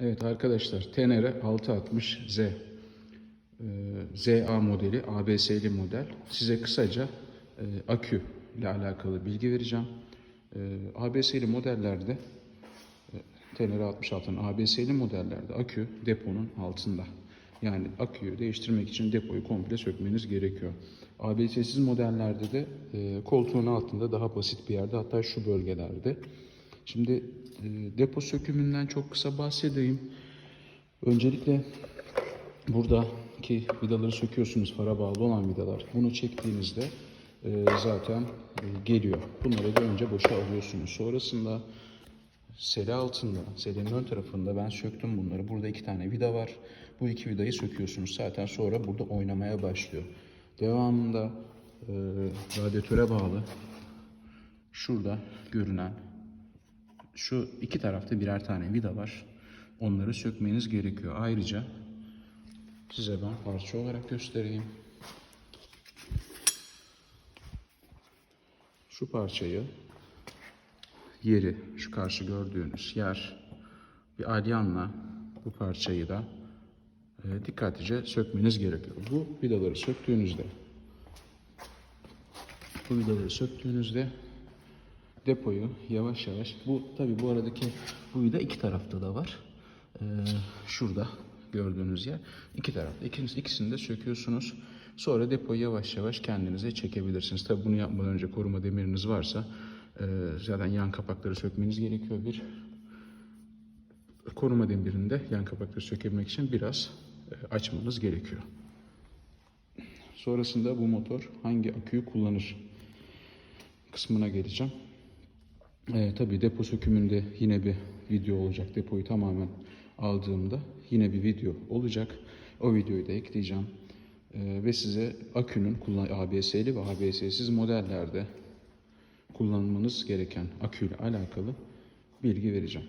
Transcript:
Evet arkadaşlar Tenere 660Z e, ZA modeli ABS'li model. Size kısaca e, akü ile alakalı bilgi vereceğim. E, ABS'li modellerde e, Tenere 66'nın ABS'li modellerde akü deponun altında. Yani aküyü değiştirmek için depoyu komple sökmeniz gerekiyor. ABS'siz modellerde de e, koltuğun altında daha basit bir yerde hatta şu bölgelerde. Şimdi e, depo sökümünden çok kısa bahsedeyim. Öncelikle buradaki vidaları söküyorsunuz fara bağlı olan vidalar. Bunu çektiğinizde e, zaten e, geliyor. Bunları da önce boşa alıyorsunuz. Sonrasında sele altında, selenin ön tarafında ben söktüm bunları. Burada iki tane vida var. Bu iki vidayı söküyorsunuz. Zaten sonra burada oynamaya başlıyor. Devamında e, radyatöre bağlı şurada görünen şu iki tarafta birer tane vida var. Onları sökmeniz gerekiyor. Ayrıca size ben parça olarak göstereyim. Şu parçayı yeri, şu karşı gördüğünüz yer bir alyanla bu parçayı da e, dikkatlice sökmeniz gerekiyor. Bu vidaları söktüğünüzde bu vidaları söktüğünüzde depoyu yavaş yavaş bu tabi bu aradaki bu vida iki tarafta da var. Ee, şurada gördüğünüz yer iki tarafta. İkiniz, ikisini de söküyorsunuz. Sonra depoyu yavaş yavaş kendinize çekebilirsiniz. Tabi bunu yapmadan önce koruma demiriniz varsa e, zaten yan kapakları sökmeniz gerekiyor. Bir koruma demirinde yan kapakları sökebilmek için biraz e, açmanız gerekiyor. Sonrasında bu motor hangi aküyü kullanır kısmına geleceğim. Ee, tabii depo sökümünde yine bir video olacak. Depoyu tamamen aldığımda yine bir video olacak. O videoyu da ekleyeceğim. Ee, ve size akünün ABS'li ve ABS'siz modellerde kullanmanız gereken aküyle alakalı bilgi vereceğim.